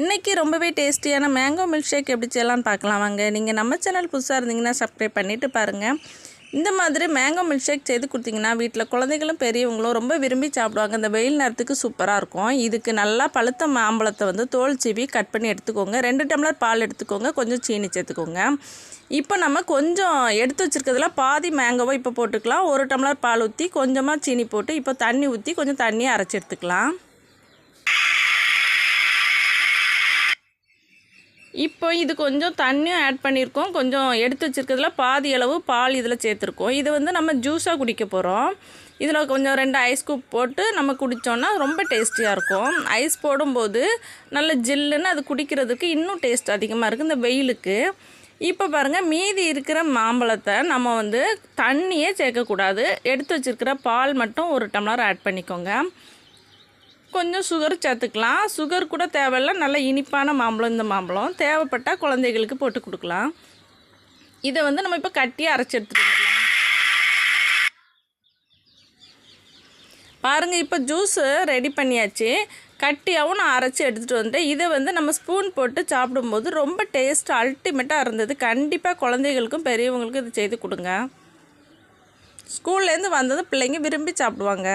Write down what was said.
இன்றைக்கி ரொம்பவே டேஸ்டியான மேங்கோ மில்க் ஷேக் எப்படி செய்யலாம்னு பார்க்கலாம் வாங்க. நீங்கள் நம்ம சேனல் புதுசாக இருந்தீங்கன்னா சப்ஸ்கிரைப் பண்ணிவிட்டு பாருங்கள் இந்த மாதிரி மேங்கோ மில்க் ஷேக் செய்து கொடுத்தீங்கன்னா வீட்டில் குழந்தைகளும் பெரியவங்களும் ரொம்ப விரும்பி சாப்பிடுவாங்க. இந்த வெயில் நேரத்துக்கு சூப்பராக இருக்கும். இதுக்கு நல்லா பழுத்த மாம்பழத்தை வந்து தோல் சீவி கட் பண்ணி எடுத்துக்கோங்க. ரெண்டு டம்ளர் பால் எடுத்துக்கோங்க. கொஞ்சம் சீனி சேர்த்துக்கோங்க. இப்போ நம்ம கொஞ்சம் எடுத்து வச்சுருக்கிறதுல பாதி மேங்கோவை இப்போ போட்டுக்கலாம். ஒரு டம்ளர் பால் ஊற்றி கொஞ்சமாக சீனி போட்டு இப்போ தண்ணி ஊற்றி கொஞ்சம் தண்ணியை அரைச்சி எடுத்துக்கலாம். இப்போ இது கொஞ்சம் தண்ணியும் ஆட் பண்ணியிருக்கோம். கொஞ்சம் எடுத்து வச்சுருக்கிறதுல பாதி அளவு பால் இதில் சேர்த்துருக்கோம். இது வந்து நம்ம ஜூஸாக குடிக்க போகிறோம் இதில் கொஞ்சம் ரெண்டு ஐஸ் கூப் போட்டு நம்ம குடித்தோன்னா ரொம்ப டேஸ்டியாக இருக்கும். ஐஸ் போடும்போது நல்ல ஜில்லுன்னு அது குடிக்கிறதுக்கு இன்னும் டேஸ்ட் அதிகமாக இருக்குது இந்த வெயிலுக்கு. இப்போ பாருங்கள் மீதி இருக்கிற மாம்பழத்தை நம்ம வந்து தண்ணியே சேர்க்கக்கூடாது. எடுத்து வச்சுருக்கிற பால் மட்டும் ஒரு டம்ளர் ஆட் பண்ணிக்கோங்க. கொஞ்சம் சுகர் சேர்த்துக்கலாம். சுகர் கூட தேவையில்ல. நல்ல இனிப்பான மாம்பழம் இந்த மாம்பழம். தேவைப்பட்டால் குழந்தைகளுக்கு போட்டு கொடுக்கலாம். இதை வந்து நம்ம இப்போ கட்டி அரைச்சி எடுத்துக்கலாம். பாருங்கள் இப்போ ஜூஸு ரெடி பண்ணியாச்சு. கட்டியாகவும் நான் அரைச்சி எடுத்துகிட்டு வந்துட்டேன். இதை வந்து நம்ம ஸ்பூன் போட்டு சாப்பிடும்போது ரொம்ப டேஸ்ட் அல்டிமேட்டாக இருந்தது. கண்டிப்பாக குழந்தைகளுக்கும் பெரியவங்களுக்கும் இது செய்து கொடுங்க. ஸ்கூல்லேருந்து வந்ததும் பிள்ளைங்க விரும்பி சாப்பிடுவாங்க.